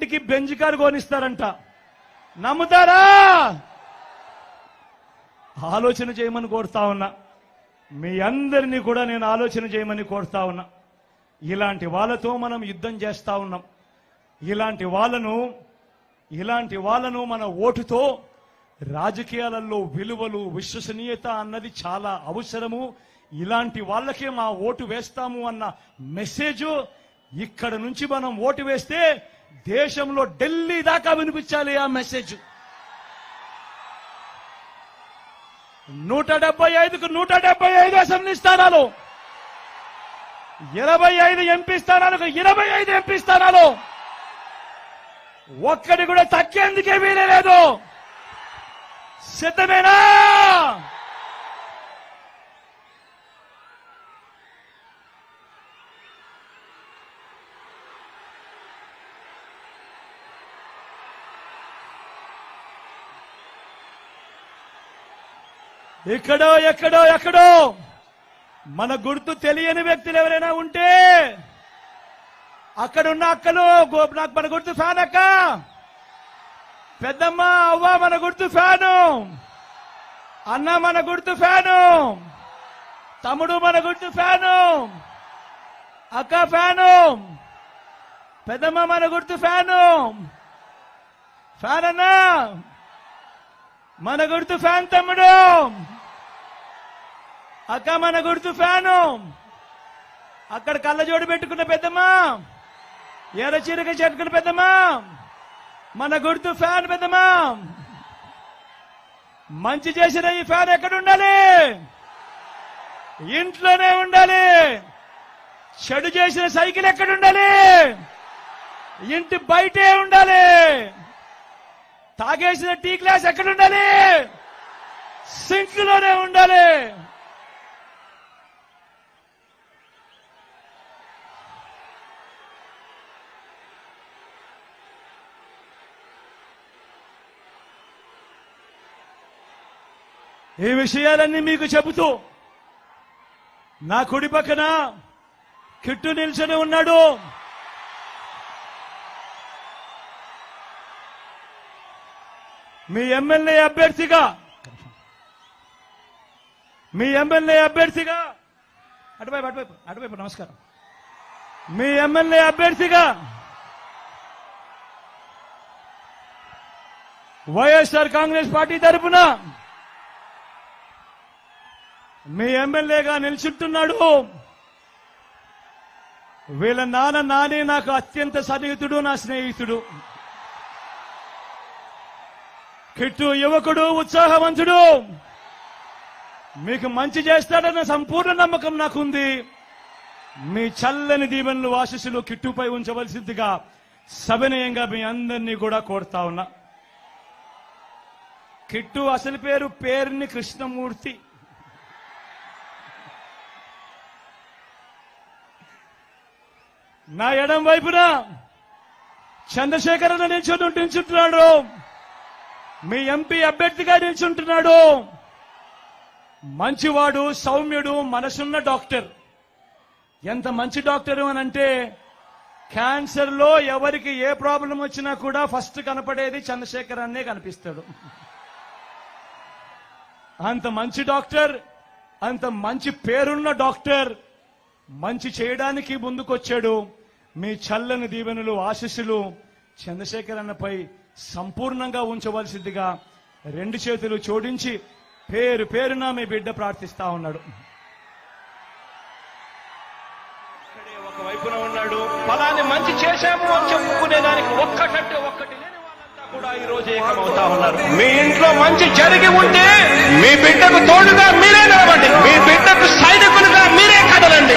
ఇంటికి Benz car కొనిస్తారంట. నమ్ముతారా? ఆలోచన చేయమని కోరుతా ఉన్నా. మీ అందరినీ కూడా నేను ఆలోచన చేయమని కోరుతా ఉన్నా. ఇలాంటి వాళ్ళతో మనం యుద్ధం చేస్తా ఉన్నాం. ఇలాంటి వాళ్ళను ఇలాంటి వాళ్ళను మన ఓటుతో రాజకీయాలలో విలువలు విశ్వసనీయత అన్నది చాలా అవసరము. ఇలాంటి వాళ్ళకే మా ఓటు వేస్తాము అన్న మెసేజ్ ఇక్కడ నుంచి మనం ఓటు వేస్తే దేశంలో ఢిల్లీ దాకా వినిపించాలి ఆ మెసేజ్. నూట డెబ్బై ఐదుకు నూట డెబ్బై ఐదు అసెంబ్లీ స్థానాలు. ఇరవై ఐదు ఎంపీ స్థానాలకు ఇరవై ఐదు ఎంపీ స్థానాలు. ఒక్కడి కూడా తగ్గేందుకే వీలే లేదు. సిద్ధమేనా? ఎక్కడో ఎక్కడో ఎక్కడో. మన గుర్తు తెలియని వ్యక్తులు ఎవరైనా ఉంటే అక్కడున్న అక్కలు నాకు మన గుర్తు సానక్క. పెద్దమ్మ అవ్వ మన గుర్తు ఫ్యాను. అన్న మన గుర్తు ఫ్యాను. తమ్ముడు మన గుర్తు ఫ్యాను. అక్క ఫ్యాను. పెద్దమ్మ మన గుర్తు ఫ్యాను. ఫ్యాన్ అన్నా మన గుర్తు ఫ్యాన్ తమ్ముడు. అక్క మన గుర్తు ఫ్యాను. అక్కడ కళ్ళజోడు పెట్టుకున్న పెద్దమ్మా. ఎర్ర చీరక చెట్టుకున్న పెద్దమ్మా. మన గుర్తు ఫ్యాన్ పెద్దమ్మా. మంచి చేసిన ఈ ఫ్యాన్ ఎక్కడ ఉండాలి? ఇంట్లోనే ఉండాలి. చెడు చేసిన సైకిల్ ఎక్కడ ఉండాలి? ఇంటి బయటే ఉండాలి. తాగేసిన టీ గ్లాస్ ఎక్కడ ఉండాలి సింక్లోనే ఉండాలి. ఈ విషయాలన్నీ మీకు చెబుతూ నా కుడి పక్కన కిట్టు నిల్చొని ఉన్నాడు. మీ ఎమ్మెల్యే అభ్యర్థిగా. మీ ఎమ్మెల్యే అభ్యర్థిగా. అటువైపు అటువైపు అటువైపు నమస్కారం. మీ ఎమ్మెల్యే అభ్యర్థిగా. వైఎస్ఆర్ కాంగ్రెస్ పార్టీ తరఫున మీ ఎమ్మెల్యేగా నిల్చుంటున్నాడు. వీళ్ళ నాన్న నాని నాకు అత్యంత సన్నిహితుడు నా స్నేహితుడు. కిట్టు యువకుడు ఉత్సాహవంతుడు. మీకు మంచి చేస్తాడన్న సంపూర్ణ నమ్మకం నాకుంది. మీ చల్లని దీవెనలు ఆశీస్సులు కిట్టుపై ఉంచవలసిందిగా సవినయంగా మీ అందరినీ కూడా కోరుతా ఉన్నా. కిట్టు అసలు పేరు పేరుని కృష్ణమూర్తి. నా ఎడం వైపున చంద్రశేఖర్ నిల్చొని నిల్చుంటున్నాడు మీ ఎంపీ అభ్యర్థిగా నిల్చుంటున్నాడు. మంచివాడు సౌమ్యుడు మనసున్న డాక్టర్. ఎంత మంచి డాక్టరు అని అంటే క్యాన్సర్లో ఎవరికి ఏ ప్రాబ్లం వచ్చినా కూడా ఫస్ట్ కనపడేది చంద్రశేఖర్ అన్నే కనిపిస్తాడు. అంత మంచి డాక్టర్ అంత మంచి పేరున్న డాక్టర్ మంచి చేయడానికి ముందుకొచ్చాడు. మీ చల్లని దీవెనలు ఆశీస్సులు చంద్రశేఖర్ అన్నపై సంపూర్ణంగా ఉంచవలసిందిగా రెండు చేతులు జోడించి పేరు పేరున మీ బిడ్డ ప్రార్థిస్తా ఉన్నాడు. వైపున ఉన్నాడు. ఫలాన్ని మంచి చేశాము అని చెప్పుకునే దానికి ఒక్కటంటే ఒక్కటి లేని వాళ్ళంతా కూడా ఈ రోజు ఏకమవుతా ఉన్నారు. మీ ఇంట్లో మంచి జరిగి ఉంటే మీ బిడ్డకు తోడుగా మీరే నిలబండి మీ బిడ్డకు సైనికులుగా మీరే కదలండి.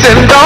It's